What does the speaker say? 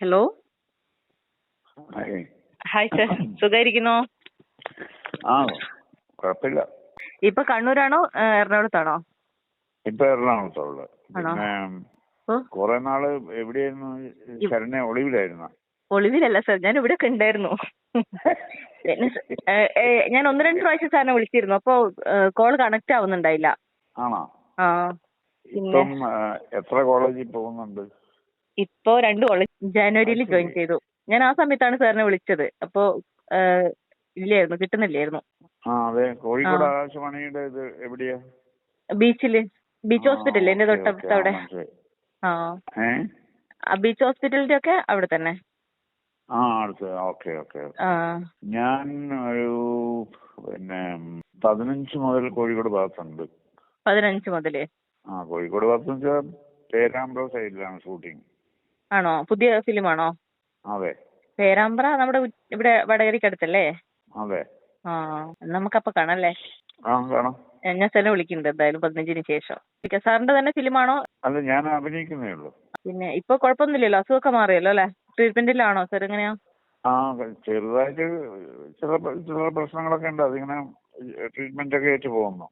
Hello hi. Sir സുഖായിരിക്കുന്നോ? ആ കുഴപ്പമില്ല. ഇപ്പൊ കണ്ണൂരാണോ എറണാകുളത്താണോ? ഇപ്പൊ എറണാകുളത്തുള്ള? പിന്നെ കുറെ നാൾ എവിടെയായിരുന്നു ശരണ ഒളിവിലായിരുന്നു? ഒളിവിലല്ല സർ. ഞാൻ ഇവിടെ ഒക്കെ ഉണ്ടായിരുന്നു ഞാൻ ഒന്ന് രണ്ട് പ്രാവശ്യം സാറിനെ വിളിച്ചിരുന്നു. അപ്പൊ കോൾ കണക്ട് ആവുന്നുണ്ടായില്ല. ആണോ? ആ, എത്ര കോളേജിൽ പോകുന്നുണ്ട്? ഇപ്പോ രണ്ട് കോളേജ് ജനുവരിയിൽ ജോയിൻ ചെയ്തു. ഞാൻ ആ സമയത്താണ് സാറിനെ വിളിച്ചത്. അപ്പോ ഇല്ലായിരുന്നു കിട്ടുന്നില്ലായിരുന്നു. ആ അതെ. കോഴിക്കോട്. ആകാശവാണിയുടെ ഇത് എവിടെയാ? ബീച്ചിൽ. ബീച്ച് ആ, ഹോസ്പിറ്റൽ എന്റെ തൊട്ടടുത്ത് ആ, അവിടെ. ആ. ബീച്ച് ഹോസ്പിറ്റലിന്റെ ഒക്കെ അവിടെ തന്നെ. ആ അടുത്ത്. ഓക്കെ ഓക്കെ ആ. ഞാൻ ഒരു പിന്നെ പതിനഞ്ച് മുതൽ കോഴിക്കോട് ഭാഗത്തുണ്ട്. പതിനഞ്ച് മുതൽ. ആ കോഴിക്കോട് ഭാഗത്ത് വെച്ചാൽ പേരാമ്പ്ര സൈഡിലാണ് ഷൂട്ടിംഗ് ആണോ? പുതിയ ഫിലിമാണോ? അതെ. പേരാമ്പ്ര നമ്മുടെ ഇവിടെ വടകരയ്ക്കടുത്തല്ലേ അതെ. ആ നമുക്കപ്പൊ കാണാല്ലേ? ആ കാണാം. ഞാൻ സ്ഥലം വിളിക്കുന്നുണ്ട് എന്തായാലും പതിനഞ്ചിന് ശേഷം. സാറിന്റെ തന്നെ ഫിലിമാണോ? അല്ല ഞാൻ അഭിനയിക്കുന്നേ ഉള്ളൂ. പിന്നെ ഇപ്പൊ കുഴപ്പമൊന്നുമില്ലല്ലോ അസുഖമൊക്കെ മാറിയല്ലോ അല്ലേ? ട്രീറ്റ്മെന്റിലാണോ സാർ എങ്ങനെയാ? ആ ചെറുതായിട്ട് ചില ചില പ്രശ്നങ്ങളൊക്കെ ഉണ്ട്. അതിങ്ങനെ ട്രീറ്റ്മെന്റ് ഒക്കെ ആയിട്ട് പോകുന്നു.